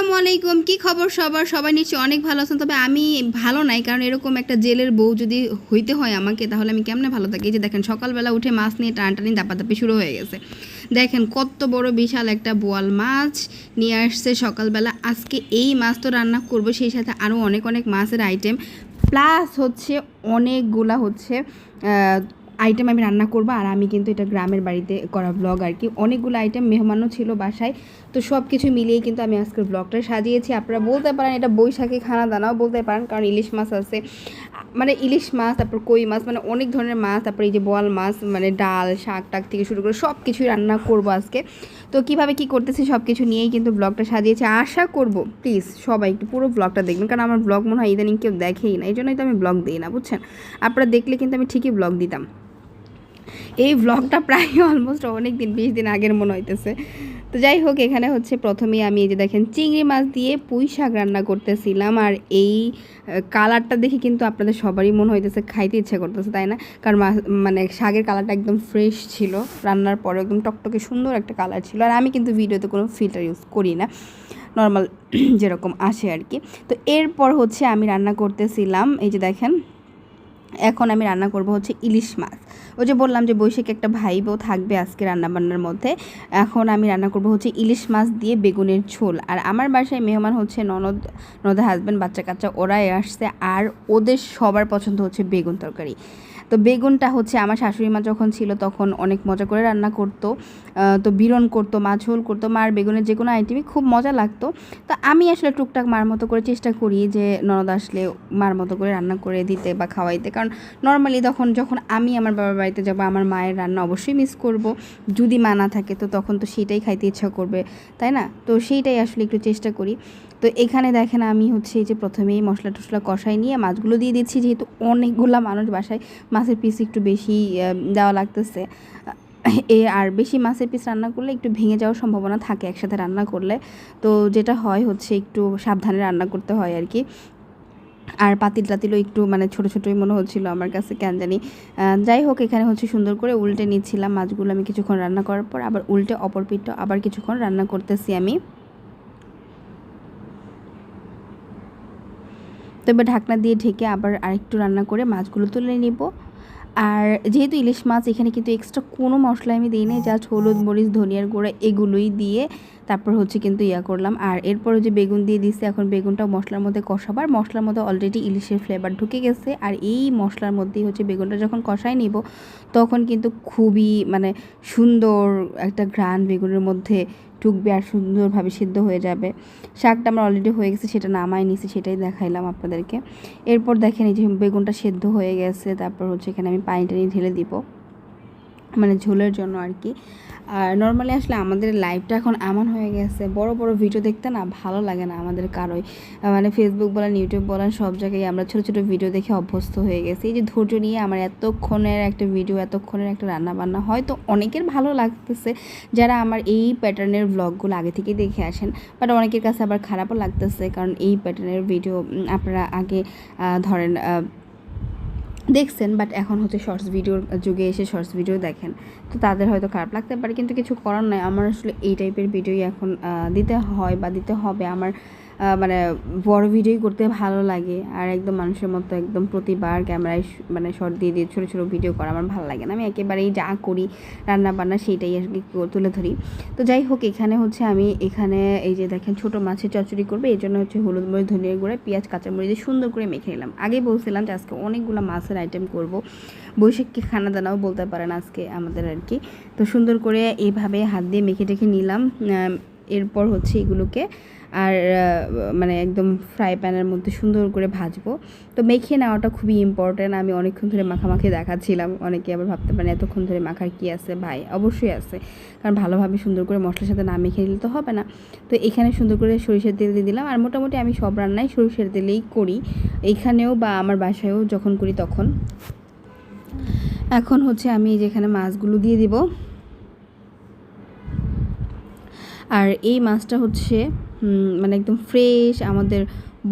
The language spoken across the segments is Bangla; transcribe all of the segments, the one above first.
আসসালামু আলাইকুম। কি খবর সবার? সবাই নিশ্চয়ই অনেক ভালো আছেন, তবে আমি ভালো নাই, কারণ এরকম একটা জেলের বউ যদি হইতে হয় আমাকে, তাহলে আমি কেমনে ভালো থাকি? যে দেখেন, সকালবেলা উঠে মাছ নিয়ে টানটানি, দাপাদাপি শুরু হয়ে গেছে। দেখেন, কত বড় বিশাল একটা বোয়াল মাছ নিয়ে আসছে সকালবেলা। আজকে এই মাছ তো রান্না করব, সেই সাথে আরও অনেক অনেক মাছের আইটেম প্লাস হচ্ছে অনেকগুলা হচ্ছে আইটেম আমি রান্না করব আর আমি কিন্তু এটা গ্রামের বাড়িতে করা ব্লগ আর কি। অনেকগুলো আইটেম মেহমানও ছিল বাসায়। তো সব কিছু মিলিয়ে কিন্তু আমি আজকের ব্লগটা সাজিয়েছি। আপনারা বলতে পারেন এটা বৈশাখী খানা দানাও বলতে পারেন, কারণ ইলিশ মাছ আছে। মানে ইলিশ মাছ, তারপর কই মাছ মানে অনেক ধরনের মাছ, তারপর এই যে বোয়াল মাছ মানে ডাল, শাক টাক থেকে শুরু করে সব কিছুই রান্না করব আজকে। তো কীভাবে কি করতেছি সব কিছু নিয়েই কিন্তু ব্লগটা সাজিয়েছি। আশা করব প্লিজ সবাই একটু পুরো ব্লগটা দেখবেন, কারণ আমার ব্লগ মনে হয় ইদানিং কেউ দেখেই না। এই জন্যই তো আমি ব্লগ দিই না, বুঝছেন? আপনারা দেখলে কিন্তু আমি ঠিকই ব্লগ দিতাম। এই ব্লগটা প্রায় অলমোস্ট অনেক দিন বিশ দিন আগের মনে হইতেছে। তো যাই হোক, এখানে হচ্ছে প্রথমেই আমি এই যে দেখেন চিংড়ি মাছ দিয়ে পুঁই শাক রান্না করতেছিলাম। আর এই কালারটা দেখে কিন্তু আপনাদের সবারই মনে হইতেছে, খাইতে ইচ্ছে করতেছে, তাই না? কারণ মানে শাকের কালারটা একদম ফ্রেশ ছিল। রান্নার পরে একদম টকটকে সুন্দর একটা কালার ছিল। আর আমি কিন্তু ভিডিওতে কোনো ফিল্টার ইউজ করি না। নর্মাল যেরকম আসে আর কি। তো এরপর হচ্ছে আমি রান্না করতেছিলাম, এই যে দেখেন এখন আমি রান্না করব হচ্ছে ইলিশ মাছ। ওই যে বললাম যে বৈশাখী একটা ভাই বউ থাকবে আজকে রান্নাবান্নার মধ্যে। এখন আমি রান্না করব হচ্ছে ইলিশ মাছ দিয়ে বেগুনের ঝোল। আর আমার বাসায় মেহমান হচ্ছে ননদ, ননদের হাজব্যান্ড বাচ্চা কাচ্চা ওরাই আসছে। আর ওদের সবার পছন্দ হচ্ছে বেগুন তরকারি। তো বেগুনটা হচ্ছে আমার শাশুড়ি মা যখন ছিল তখন অনেক মজা করে রান্না করতো। তো বিরন করতো মা ঝোল করতো, মার বেগুনের যে কোনো আইটেমই খুব মজা লাগতো। তো আমি আসলে টুকটাক মার মতো করে চেষ্টা করি যে ননদ আসলে মার মতো করে রান্না করে দিতে বা খাওয়াইতে। কারণ নর্মালি তখন যখন আমি আমার বাবার বাড়িতে যাব, আমার মায়ের রান্না অবশ্যই মিস করব। যদি মা না থাকে তো তখন তো সেটাই খাইতে ইচ্ছা করবে, তাই না? তো সেইটাই আসলে একটু চেষ্টা করি। তো এখানে দেখেন আমি হচ্ছে এই যে প্রথমেই মশলা টশলা কষাই নিয়ে মাছগুলো দিয়ে দিচ্ছি, যেহেতু অনেকগুলা মানুষ বাসায় মাছের পিস একটু বেশি দেওয়া লাগতেছে। এ আর বেশি মাছের পিস রান্না করলে একটু ভেঙে যাওয়ার সম্ভাবনা থাকে একসাথে রান্না করলে। তো যেটা হয় হচ্ছে একটু সাবধানে রান্না করতে হয় আর কি। আর পাতিল টাতিলও একটু মানে ছোটো ছোটোই মনে হচ্ছিল আমার কাছে, কেন জানি। যাই হোক, এখানে হচ্ছে সুন্দর করে উল্টে নিচ্ছিলাম মাছগুলো আমি কিছুক্ষণ রান্না করার পর, আবার উল্টে অপর পিঠটা আবার কিছুক্ষণ রান্না করতেছি আমি। তো এবার ঢাকনা দিয়ে ঢেকে আবার আরেকটু রান্না করে মাছগুলো তুলে নিব। আর যেহেতু ইলিশ মাছ, এখানে কিন্তু এক্সট্রা কোনো মশলা আমি দিই নি জাস্ট হলুদ, মরিচ, ধনিয়ার গুঁড়া, এগুলোই দিয়ে তারপর হচ্ছে কিন্তু ইয়া করলাম। আর এরপরে যে বেগুন দিয়ে দিচ্ছি এখন বেগুনটাও মশলার মধ্যে কষাবার মশলার মধ্যে অলরেডি ইলিশের ফ্লেভার ঢুকে গেছে। আর এই মশলার মধ্যেই হচ্ছে বেগুনটা যখন কষাই নিব, তখন কিন্তু খুবই মানে সুন্দর একটা ঘ্রাণ বেগুনের মধ্যে ঢুকবে আর সুন্দরভাবে সিদ্ধ হয়ে যাবে। শাকটা আমার অলরেডি হয়ে গেছে, সেটা নামাই নিছি, সেটাই দেখাইলাম আপনাদেরকে। এরপর দেখেন এই যে বেগুনটা সেদ্ধ হয়ে গেছে, তারপর হচ্ছে এখানে আমি পানি টানি ঢেলে দিব। মানে ঝোলের জন্য আর কি। আর নর্মালি আসলে আমাদের লাইফটা এখন এমন হয়ে গেছে, বড় বড় ভিডিও দেখতে না ভালো লাগে না আমাদের কারোই। মানে ফেসবুক বলেন ইউটিউব বলেন, সব জায়গায় আমরা ছোটো ছোটো ভিডিও দেখে অভ্যস্ত হয়ে গেছি। এই যে ধৈর্য নিয়ে আমার এতক্ষণের একটা ভিডিও এতক্ষণের একটা রান্না বান্না হয়তো অনেকের ভালো লাগতেছে যারা আমার এই প্যাটার্নের ব্লগগুলো আগে থেকেই দেখে আসেন বাট অনেকের কাছে আবার খারাপও লাগতেছে কারণ এই প্যাটার্নের ভিডিও আপনারা আগে ধরেন দেখছেন বাট এখন হচ্ছে শর্টস ভিডিওর যুগে এসে শর্টস ভিডিও দেখেন। তো তাদের হয়তো খারাপ লাগতে পারে, কিন্তু কিছু করার নয় আমার আসলে এই টাইপের ভিডিওই এখন দিতে হয় বা দিতে হবে। আমার মানে বড় ভিডিওই করতে ভালো লাগে। আর একদম মানুষের মতো একদম প্রতিবার ক্যামেরায় মানে শর্ট দিয়ে দিয়ে ছোটো ছোটো ভিডিও করা আমার ভালো লাগে না। আমি একেবারেই যা করি রান্না বান্না সেইটাই আর কি তুলে ধরি। তো যাই হোক, এখানে হচ্ছে আমি এখানে এই যে দেখেন ছোটো মাছের চচ্চড়ি করবে। এই জন্য হচ্ছে হলুদ মরিচ, ধনিয়া গুঁড়া, পেঁয়াজ কাঁচামরিচ দিয়ে সুন্দর করে মেখে নিলাম। আগে বলছিলাম যে আজকে অনেকগুলো মাছের আইটেম করব। বৈশাখকে খানা দানাও বলতে পারেন আজকে আমাদের আর কি। তো সুন্দর করে এইভাবে হাত দিয়ে মেখে টেখে নিলাম এরপর হচ্ছে এগুলোকে আর মানে একদম ফ্রাই প্যানের মধ্যে সুন্দর করে ভাজবো। তো মেখে নেওয়াটা খুবই ইম্পর্ট্যান্ট আমি অনেকক্ষণ ধরে মাখামাখি দেখাচ্ছিলাম। অনেকে আবার ভাবতে পারেন এতক্ষণ ধরে মাখার কি আছে? ভাই, অবশ্যই আছে। কারণ ভালোভাবে সুন্দর করে মশলার সাথে না মেখে নিলে তো হবে না। তো এখানে সুন্দর করে সরিষার তেল দিয়ে দিলাম। আর মোটামুটি আমি সব রান্নাই সরিষার তেলেই করি। এইখানেও বা আমার বাসায়ও যখন করি তখন। এখন হচ্ছে আমি যেখানে মাছগুলো দিয়ে দিব আর এই মাছটা হচ্ছে মানে একদম ফ্রেশ আমাদের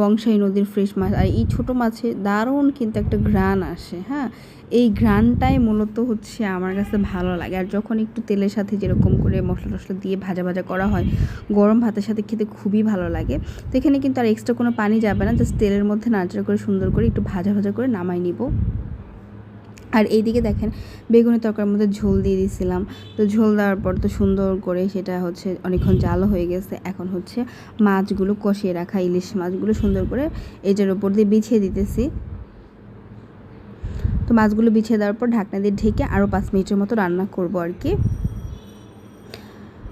বংশাই নদীর ফ্রেশ মাছ। আর এই ছোটো মাছে দারুণ কিন্তু একটা ঘ্রাণ আসে হ্যাঁ? এই ঘ্রাণটাই মূলত হচ্ছে আমার কাছে ভালো লাগে। আর যখন একটু তেলের সাথে যেরকম করে মশলা টশলা দিয়ে ভাজা ভাজা করা হয়, গরম ভাতের সাথে খেতে খুবই ভালো লাগে। তো এখানে কিন্তু আর এক্সট্রা কোনো পানি যাবে না জাস্ট তেলের মধ্যে নাড়াচাড়া করে সুন্দর করে একটু ভাজা ভাজা করে নামাই নিব। আর এইদিকে দেখেন, বেগুনের তরকারির মধ্যে ঝোল দিয়ে দিয়েছিলাম তো ঝোল দেওয়ার পর তো সুন্দর করে সেটা হচ্ছে অনেকক্ষণ জালও হয়ে গেছে। এখন হচ্ছে মাছগুলো কষিয়ে রাখা, ইলিশ মাছগুলো সুন্দর করে এটার উপর দিয়ে বিছিয়ে দিতেছি। তো মাছগুলো বিছিয়ে দেওয়ার পর ঢাকনা দিয়ে ঢেকে আরও পাঁচ মিনিটের মতো রান্না করব আর কি।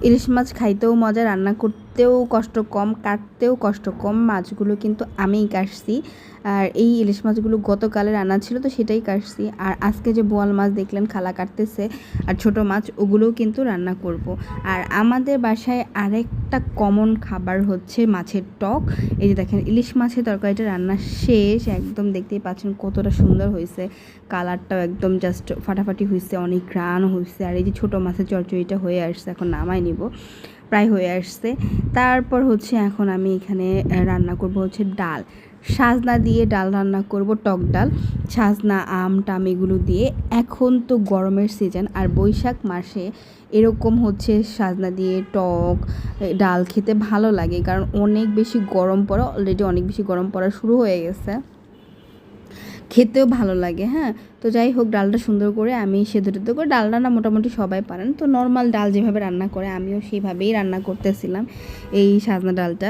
ইলিশ মাছ খাইতেও মজা, রান্না করতেও কষ্ট কম, কাটতেও কষ্ট কম। মাছগুলো কিন্তু আমিই কাটছি। আর এই ইলিশ মাছগুলো গতকালে রান্না ছিল তো সেটাই কাটছি। আর আজকে যে বোয়াল মাছ দেখলেন, খালা কাটতেছে আর ছোট মাছ, ওগুলোও কিন্তু রান্না করব। আর আমাদের বাসায় আরেকটা কমন খাবার হচ্ছে মাছের টক। এই যে দেখেন, ইলিশ মাছের তরকারিটা রান্না শেষ। একদম দেখতেই পাচ্ছেন কতটা সুন্দর হয়েছে। কালারটাও একদম জাস্ট ফাটাফাটি হয়েছে অনেক ঘ্রাণ হয়েছে আর এই যে ছোটো মাছের চরচড়িটা হয়ে আসছে, এখন নামাই নিব। প্রায় হয়ে আসছে। তারপর হচ্ছে এখন আমি এখানে রান্না করব হচ্ছে ডাল। সাজনা দিয়ে ডাল রান্না করব, টক ডাল। সাজনা, আম, টাম এগুলো দিয়ে। এখন তো গরমের সিজন আর বৈশাখ মাসে এরকম হচ্ছে সাজনা দিয়ে টক ডাল খেতে ভালো লাগে। কারণ অনেক বেশি গরম পড়া অলরেডি অনেক বেশি গরম পড়া শুরু হয়ে গেছে। খেতেও ভালো লাগে হ্যাঁ? তো যাই হোক, ডালটা সুন্দর করে আমি সেদ্ধ টেদ্ধ করে ডাল রান্না মোটামুটি সবাই পারেন। তো নর্মাল ডাল যেভাবে রান্না করে, আমিও সেইভাবেই রান্না করতেছিলাম এই সাজনা ডালটা।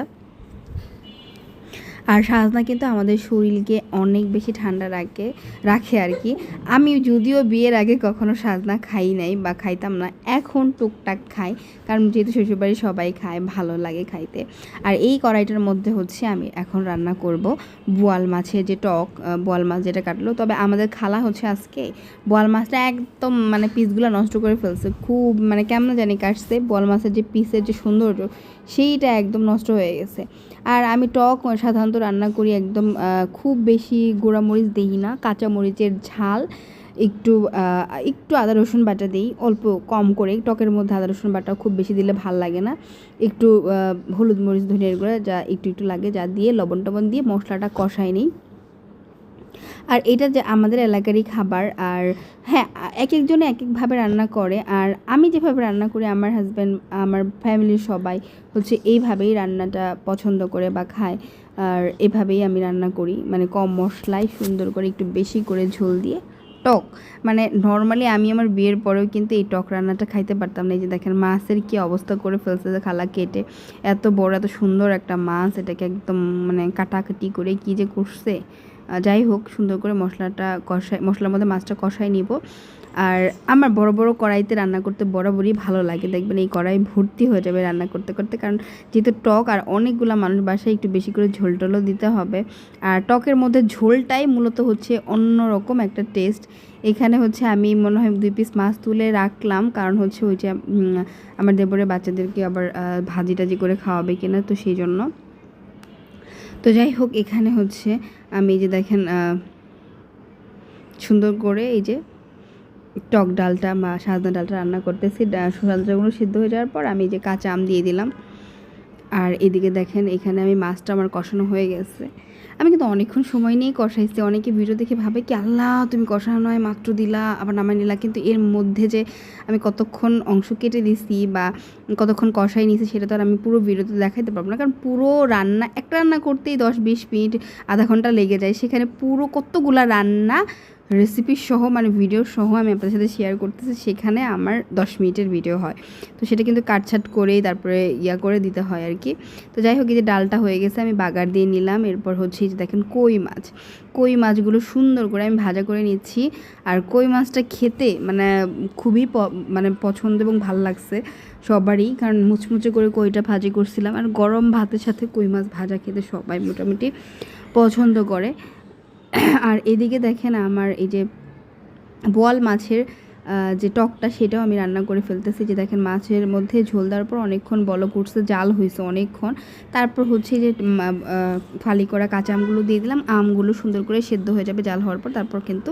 আর সাজনা কিন্তু আমাদের শরীরকে অনেক বেশি ঠান্ডা রাখে রাখে আর কি। আমি যদিও বিয়ের আগে কখনো সাজনা খাই নাই বা খাইতাম না, এখন টুকটাক খাই, কারণ যেহেতু শ্বশুরবাড়ি সবাই খায়, ভালো লাগে খাইতে। আর এই কড়াইটার মধ্যে হচ্ছে আমি এখন রান্না করব বোয়াল মাছের যে টক বোয়াল মাছ যেটা কাটলো। তবে আমাদের খালা হচ্ছে আজকে বোয়াল মাছটা একদম মানে পিসগুলো নষ্ট করে ফেলছে। খুব মানে কেমন জানি কাটছে, বোয়াল মাছের যে পিসের যে সৌন্দর্য, সেইটা একদম নষ্ট হয়ে গেছে। আর আমি টক সাধারণত রান্না করি একদম খুব বেশি গোড়ামরিচ দিই না কাঁচা মরিচের ঝাল, একটু একটু আদা রসুন বাটা দিই, অল্প কম করে, টকের মধ্যে আদা রসুন বাটা খুব বেশি দিলে ভালো লাগে না, একটু হলুদ মরিচ, ধনিয়ার গুঁড়া যা একটু একটু লাগে, যা দিয়ে লবণ টবণ দিয়ে মশলাটা কষাই নিই। আর এটা যে আমাদের এলাকারই খাবার, আর হ্যাঁ এক একজনে এক একভাবে রান্না করে, আর আমি যেভাবে রান্না করি, আমার হাজব্যান্ড আমার ফ্যামিলির সবাই হচ্ছে এইভাবেই রান্নাটা পছন্দ করে বা খায়। আর এভাবেই আমি রান্না করি। মানে কম মশলায় সুন্দর করে একটু বেশি করে ঝোল দিয়ে টক। মানে নর্মালি আমি আমার বিয়ের পরেও কিন্তু এই টক রান্নাটা খাইতে পারতাম না। যে দেখেন মাছের কি অবস্থা করে ফেলছে যে খালা কেটে। এত বড়, এত সুন্দর একটা মাছ, এটাকে একদম মানে কাটাকাটি করে কি যে করছে। যাই হোক, সুন্দর করে মশলাটা কষাই, মশলার মধ্যে মাছটা কষাই নিব। আর আমার বড় বড় কড়াইতে রান্না করতে বরাবরই ভালো লাগে। দেখবেন এই কড়াই ভর্তি হয়ে যাবে রান্না করতে করতে, কারণ যেহেতু টক আর অনেকগুলো মানুষ বাসায় একটু বেশি করে ঝোল টোলও দিতে হবে। আর টকের মধ্যে ঝোলটাই মূলত হচ্ছে অন্য রকম একটা টেস্ট। এখানে হচ্ছে আমি মনে হয় দুই পিস মাছ তুলে রাখলাম, কারণ হচ্ছে ওই যে আমার দেবরের বাচ্চাদেরকে আবার ভাজি টাজি করে খাওয়াবে কিনা তো সেই জন্য। তো যাই হোক, এখানে হচ্ছে আমি যে দেখেন সুন্দর করে এই যে টক ডালটা বা সাজনা ডালটা রান্না করতেছি। সাজনা ডালগুলো সিদ্ধ হয়ে যাওয়ার পর আমি যে কাঁচা আম দিয়ে দিলাম। আর এদিকে দেখেন, এখানে আমি মাছটা আমার কষানো হয়ে গেছে। আমি কিন্তু অনেকক্ষণ সময় নিয়েই কষাইছি। অনেকে ভিডিও দেখে ভাবে কি, আল্লাহ, তুমি কষানো নয়, মাত্র দিলা, আবার নামাই নিলা। কিন্তু এর মধ্যে যে আমি কতক্ষণ অংশ কেটে দিছি বা কতক্ষণ কষাই নিয়েছি, সেটা তো আর আমি পুরো ভিডিওতে দেখাইতে পারব না। কারণ পুরো রান্না, একটা রান্না করতেই দশ বিশ মিনিট, আধা ঘণ্টা লেগে যায়। সেখানে পুরো কতগুলা রান্না রেসিপি সহ মানে ভিডিও সহ আমি আপনাদের সাথে শেয়ার করতেছি, সেখানে আমার দশ মিনিটের ভিডিও হয়। তো সেটা কিন্তু কাটছাট করেই তারপরে ইয়া করে দিতে হয় আর কি। তো যাই হোক, এই যে ডালটা হয়ে গেছে, আমি বাগার দিয়ে নিলাম। এরপর হচ্ছে যে দেখেন কই মাছ। কই মাছগুলো সুন্দর করে আমি ভাজা করে নিচ্ছি। আর কই মাছটা খেতে মানে খুবই মানে পছন্দ এবং ভালো লাগছে সবারই। কারণ মুচমুচে করে কইটা ভাজি করছিলাম। আর গরম ভাতের সাথে কই মাছ ভাজা খেতে সবাই মোটামুটি পছন্দ করে। আর এদিকে দেখেন আমার এই যে বোয়াল মাছের যে টকটা সেটাও আমি রান্না করে ফেলতেছি, যে দেখেন মাছের মধ্যে ঝোল দেওয়ার পর অনেকক্ষণ বলক উঠছে, জাল হয়েছে অনেকক্ষণ। তারপর হচ্ছে যে ফালি করা কাঁচা আমগুলো দিয়ে দিলাম, আমগুলো সুন্দর করে সেদ্ধ হয়ে যাবে জাল হওয়ার পর, তারপর কিন্তু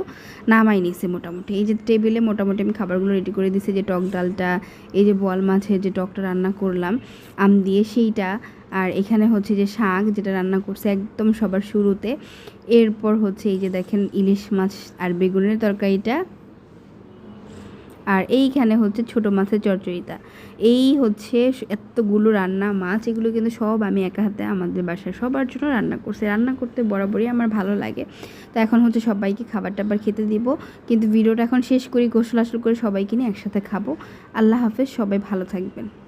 নামাই নিছে মোটামুটি। এই যে টেবিলে মোটামুটি আমি খাবারগুলো রেডি করে দিছি, যে টক ডালটা, এই যে বোয়াল মাছের যে টকটা রান্না করলাম, আম দিয়ে সেইটা, আর এখানে হচ্ছে যে শাক যেটা রান্না করছে একদম সবার শুরুতে। এরপর হচ্ছে এই যে দেখেন ইলিশ মাছ আর বেগুনের তরকারিটা আর এইখানে হচ্ছে ছোট মাছের চচ্চড়িটা। এই হচ্ছে এতগুলো রান্না মাছ, এগুলো কিন্তু সব আমি একা হাতে আমাদের বাসায় সবার জন্য রান্না করছি। রান্না করতে বরাবরই আমার ভালো লাগে। তো এখন হচ্ছে সবাইকে খাবার টাবার খেতে দিব। কিন্তু ভিডিওটা এখন শেষ করি গোসল আসল করে সবাইকে নিয়ে একসাথে খাব। আল্লাহ হাফেজ, সবাই ভালো থাকবেন।